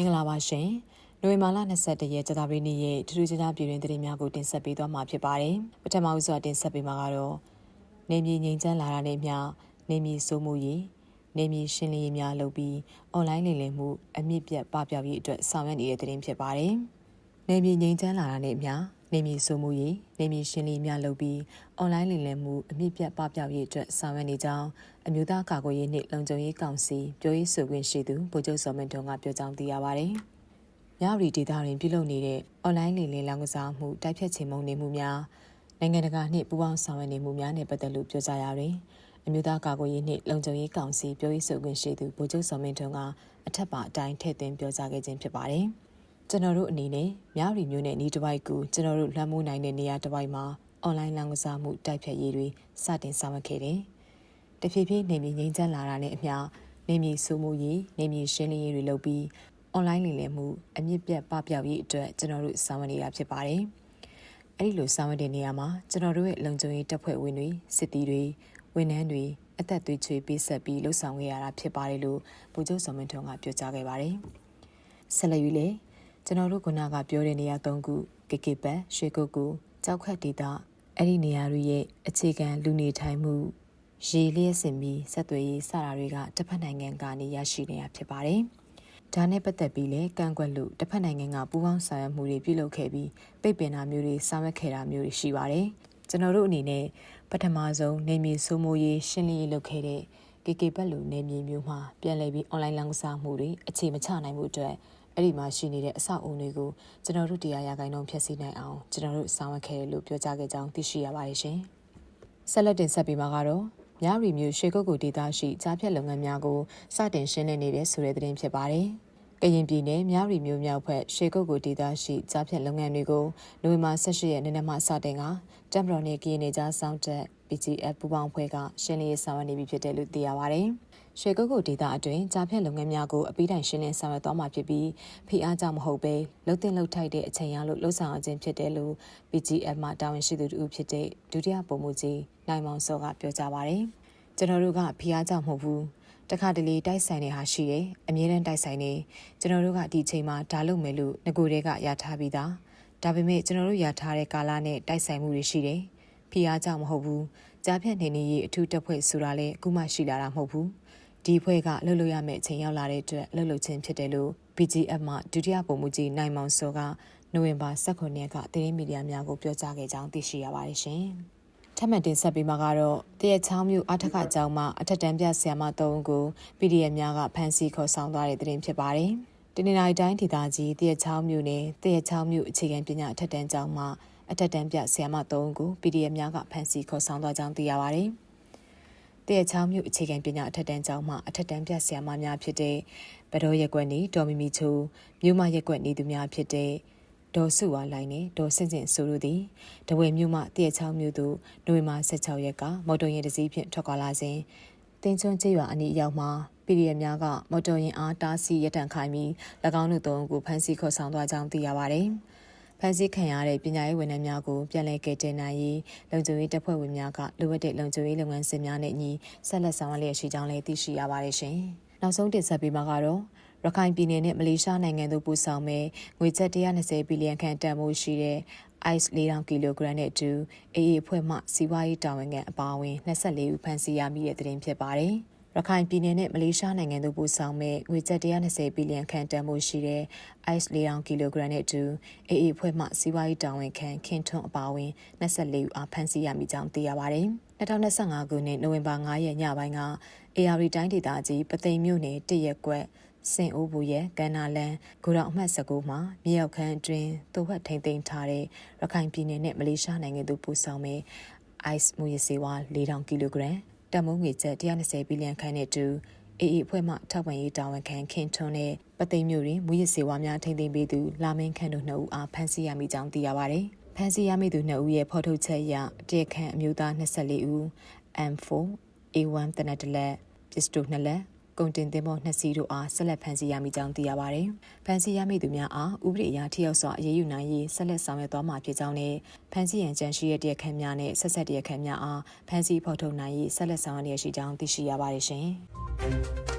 မင်္ဂလာပါရှင်။နိုဝင်ဘာလ22ရက်ကြာသပတေးနေ့ရဲ့ထူးထူးခြားခြားပြည်တွင်သတင်းများကိုတင်ဆက်ပေးသွားမှာဖြစ်ပါတယ်။ပထမဦးစွာတင်ဆက်ပေးမှာကတော့နေမြေငိမ့်ချမ်းလာတာနဲ့မျှနေမြေစိုးမှုရေးနေမြေရှင်းလင်းရေးများလုပ်ပြီးအွန်လိုင်းလိမ်လည်မှုအမြင့်ပြတ်ပပျောက်ရေးအတွက်ဆောင်ရွက်နေတဲ့သတင်းဖြစ်ပါတယ်။နေမြေငိမ့်ချမ်းလာတာနဲ့မျှ နေမြေစိုးမှုရေးနေမြေရှင်းလင်းများလုပ်ပြီးအွန်လိုင်းလိမ်လည်မှုအမြင့်ပြတ်ပပျောက်ရေးအတွက်ဆောင်ရွက်နေကြောင်းအမျိုးသားကာကွယ်ရေးနှင့်လုံခြုံရေးကောင်စီပြောရေးဆိုခွင့်ရှိသူဗိုလ်ချုပ်စောမင်းထွန်းကပြောကြားသိရပါတယ်။မြရီဒေတာတွင်ပြုလုပ်နေတဲ့အွန်လိုင်းလိမ်လည်လောင်းကစားမှုတိုက်ဖြတ်ချေမှုန်းနေမှုများနိုင်ငံတကာနှင့်ပူးပေါင်းဆောင်ရွက်နေမှုများနဲ့ပတ်သက်လို့ပြောကြားရာတွင်အမျိုးသားကာကွယ်ရေးနှင့်လုံခြုံရေးကောင်စီပြောရေးဆိုခွင့်ရှိသူဗိုလ်ချုပ်စောမင်းထွန်းကအထက်ပါအတိုင်းထည့်သွင်းပြောကြားခဲ့ခြင်းဖြစ်ပါတယ်။ ကျွန်တော်တို့အနေနဲ့မြရီမျိုးနဲ့ဤတစ်ပိုက်ကိုကျွန်တော်တို့လွှမ်းမိုးနိုင်တဲ့နေရာတစ်ပိုက်မှာအွန်လိုင်းလောင်းကစားမှုတိုက်ဖြတ်ရေးတွေစတင်ဆောင်ရွက်ခဲ့တယ်။တဖြည်းဖြည်းနေမြေငိမ့်ချမ်းလာတာနဲ့အမျှနေမြေစိုးမှုရေးနေမြေရှင်းလင်းရေးတွေလုပ်ပြီးအွန်လိုင်းလိမ်လည်မှုအမြင့်ပြတ်ပပျောက်ရေးအတွက်ကျွန်တော်တို့ဆောင်ရွက်နေတာဖြစ်ပါတယ်။အဲ့ဒီလိုဆောင်ရွက်တဲ့နေရာမှာကျွန်တော်တို့ရဲ့လုံခြုံရေးတပ်ဖွဲ့ဝင်တွေစစ်သည်တွေဝန်ထမ်းတွေအသက်သွေးချွေပေးဆက်ပြီးလှုပ်ဆောင်ခဲ့ရတာဖြစ်ပါတယ်လို့ဗိုလ်ချုပ်စောမင်းထွန်းကပြောကြားခဲ့ပါတယ်။ဆက်လက်ယူလေ ကျွန်တော်တို့ကနာကပြောတဲ့နေရာ၃ခုကေကေပတ်ရွှေကုတ်ကူကြောက်ခတ်ဒေတာအဲ့ဒီနေရာတွေရဲ့အခြေခံလူနေထိုင်မှုရေလျက်စင်ပြီးဆက်သွယ်ရေးစတာတွေကတစ်ဖက်နိုင်ငံကနေရရှိနေတာဖြစ်ပါတယ်။ဒါနဲ့ပတ်သက်ပြီးလဲကန့်ကွက်လို့တစ်ဖက်နိုင်ငံကပူးပေါင်းဆောင်ရွက်မှုတွေပြုလုပ်ခဲ့ပြီးပိတ်ပင်တာမျိုးတွေဆောင်ရွက်ခဲ့တာမျိုးတွေရှိပါတယ်။ကျွန်တော်တို့အနေနဲ့ပထမဆုံးနေမြေစိုးမိုးရေးရှင်းလင်းရေးလုပ်ခဲ့တဲ့ KK ဘက်လူနေမြေမျိုးမှာပြန်လည်ပြီး online လောင်းစားမှုတွေအခြေမချနိုင်မှုအတွက် အဲ့ဒီမှာရှိနေတဲ့အဆောက်အုံတွေကိုကျွန်တော်တို့တရားရဂိုင်းတော့ဖျက်ဆီးနိုင်အောင်ကျွန်တော်တို့ဆောင်ရွက်ခဲ့တယ်လို့ပြောကြားခဲ့ကြောင်းသိရှိရပါတယ်ရှင်။ဆက်လက်တင်ဆက်ပြီးမှာကတော့မြရီမျိုးရှေကုတ်ကိုဒေသရှိကြားဖြတ်လုပ်ငန်းများကိုစတင်ရှင်းလင်းနေတဲ့ဆိုတဲ့သတင်းဖြစ်ပါတယ်။ ကရင်ပြည်နယ်မြရီမျိုးမြောက်ဘက်ရှေကုတ်ကိုဒေသရှိကြားဖြတ်လုပ်ငန်းတွေကိုနိုဝင်ဘာ18ရက်နေ့နက်မှစတင်ကတမ်ဘရော်နေကရင်နေကြားစောင့်တက် PGF ပူပေါင်းဖွဲ့ကရှင်းလင်းရေးဆောင်ရွက်နေပြီဖြစ်တယ်လို့သိရပါတယ်။ရွှေကုတ်ကုတ်ဒေသအတွင်းကြားဖြတ်လုပ်ငန်းများကိုအပိတိုင်ရှင်းလင်းဆောင်ရွက်သွားမှာဖြစ်ပြီးဖိအားကြောင့်မဟုတ်ဘဲလှုပ်တင်လှုပ်ထိုက်တဲ့အချိန်ရလို့လှုပ်ဆောင်ခြင်းဖြစ်တယ်လို့ PGF မှတာဝန်ရှိသူတို့ဖြစ်တဲ့ဒုတိယပုံမှုကြီးနိုင်မောင်စောကပြောကြားပါတယ်။ကျွန်တော်တို့ကဖိအားကြောင့်မဟုတ်ဘူး တခါတလေတိုက်ဆိုင်နေဟာရှိတယ်အမြဲတမ်းတိုက်ဆိုင်နေကျွန်တော်တို့ကဒီချိန်မှာဒါလုပ်မယ်လို့ငကိုတွေကရထားပြီးသားဒါပေမဲ့ကျွန်တော်တို့ရထားတဲ့ကာလနဲ့တိုက်ဆိုင်မှုတွေရှိတယ်ဖိအားကြောင့်မဟုတ်ဘူးကြားဖြတ်နေနေရေးအထူးတက်ဖွဲ့ဆိုတာလည်းအခုမှရှိလာတာမဟုတ်ဘူးဒီဖွဲ့ကလှုပ်လို့ရမယ့်အချိန်ရောက်လာတဲ့အတွက်လှုပ်လှုပ်ခြင်းဖြစ်တယ်လို့ BGF မှဒုတိယပုံမှုကြီးနိုင်မောင်စောကနိုဝင်ဘာ18ရက်ကသတင်းမီဒီယာများကိုပြောကြားခဲ့ကြောင်းသိရှိရပါတယ်ရှင် ထပ်မံတင်ဆက်ပေးမှာကတော့တရချောင်းမြို့အထက်ကအကြောင်းမှာအထက်တန်းပြဆရာမ၃ဦးကို PDF များကဖမ်းဆီးခေါ်ဆောင်သွားတဲ့သတင်းဖြစ်ပါတယ်။တနင်္လာရီတိုင်းဒေသကြီးတရချောင်းမြို့နယ်တရချောင်းမြို့အခြေခံပညာအထက်တန်းကျောင်းမှာအထက်တန်းပြဆရာမ၃ဦးကို PDF များကဖမ်းဆီးခေါ်ဆောင်သွားကြောင်းသိရပါတယ်။တရချောင်းမြို့အခြေခံပညာအထက်တန်းကျောင်းမှာအထက်တန်းပြဆရာမများဖြစ်တဲ့ဗတော်ရက်ကွက်နေဒေါ်မီမီချိုမြို့မရက်ကွက်နေသူများဖြစ်တဲ့ ဒေါ်စုဝါလိုင်းနဲ့ဒေါ်စင်စင်ဆိုတို့သည်တဝဲမြို့မှတရချောင်းမြို့သို့နိုဝင်ဘာ16ရက်ကမော်တော်ယာဉ်တစ်စီးဖြင့်ထွက်ခွာလာစဉ်တင်းချွန်းကျေးရွာအနီးရောက်မှာပီရီယများကမော်တော်ယာဉ်အားတားဆီးရတံခိုင်းပြီး၎င်းတို့သုံးကိုဖမ်းဆီးခေါ်ဆောင်သွားကြောင်းသိရပါတယ်။ဖမ်းဆီးခံရတဲ့ပညာရေးဝန်ထမ်းများကိုပြန်လည်ကယ်တင်နိုင်ရေးလုံခြုံရေးတပ်ဖွဲ့ဝင်များကလိုအပ်တဲ့လုံခြုံရေးလုပ်ငန်းစဉ်များနဲ့အညီဆက်လက်ဆောင်ရွက်လျက်ရှိကြောင်းလည်းသိရှိရပါတယ်ရှင်။နောက်ဆုံးတင်ဆက်ပေးမှာကတော့ ရခိုင်ပြည်နယ်နဲ့မလေးရှားနိုင်ငံတို့ပူးဆောင်မဲ့ငွေကျပ်120ဘီလီယံခန့်တန်ဖိုးရှိတဲ့ ice 4000ကီလိုဂရမ်နဲ့အတူအေးအေးအဖွဲ့မှစီးပွားရေးတာဝန်ခံအပါအဝင်24ဦးဖမ်းဆီးရမိတဲ့သတင်းဖြစ်ပါတယ်။ရခိုင်ပြည်နယ်နဲ့မလေးရှားနိုင်ငံတို့ပူးဆောင်မဲ့ငွေကျပ်120ဘီလီယံခန့်တန်ဖိုးရှိတဲ့ ice 4000ကီလိုဂရမ်နဲ့အတူအေးအေးအဖွဲ့မှစီးပွားရေးတာဝန်ခံခင်ထွန်းအပါအဝင်24ဦးအားဖမ်းဆီးရမိကြောင်းသိရပါတယ်။2025ခုနှစ်နိုဝင်ဘာ9ရက်ညပိုင်းက AR တိုင်းဒေသကြီးပသိမ်မြို့နယ်တရက်ကွက် စင်အိုးဘူးရဲ့ကန္နာလန်ဂူတော်အမှတ်19မှာမြေရောက်ခန်းအတွင်းတိုးဝက်ထိန်သိမ်းထားတဲ့ရခိုင်ပြည်နယ်နဲ့မလေးရှားနိုင်ငံတို့ပူးဆောင်မဲ့ ice မူရစေဝါ4000ကီလိုဂရမ်တမုံငွေကျပ်120ဘီလီယံခန့်နဲ့တူအေအေအဖွဲ့မှထောက်ပံ့ရေးတာဝန်ခံခင်ထွန်းနဲ့ပသိမ်မျိုးတွင်မူရစေဝါများထိန်သိမ်းပေးသူလာမင်းခန့်တို့နှစ်ဦးအားဖမ်းဆီးရမိကြောင်းသိရပါတယ်။ဖမ်းဆီးရမိသူနှစ်ဦးရဲ့ဖော်ထုတ်ချက်အရတရားခံအမျိုးသား24ဦး M4 A1 တနက်တလက်ပစ္စတိုနှစ်လက် ကုန်တင်သင်္ဘောနှစ်စီးတို့အားဆက်လက်ဖမ်းဆီးရမိကြောင်းသိရပါတယ်။ဖမ်းဆီးရမိသူများအားဥပဒေအရထိရောက်စွာအရေးယူနိုင်ရေးဆက်လက်ဆောင်ရွက်သွားမှာဖြစ်ကြောင်းနဲ့ဖမ်းဆီးရန်ကြံရှိတဲ့တရားခံများနဲ့ဆက်ဆက်တရားခံများအားဖမ်းဆီးဖော်ထုတ်နိုင်ရေးဆက်လက်ဆောင်ရွက်ရရှိကြောင်းသိရှိရပါတယ်ရှင်။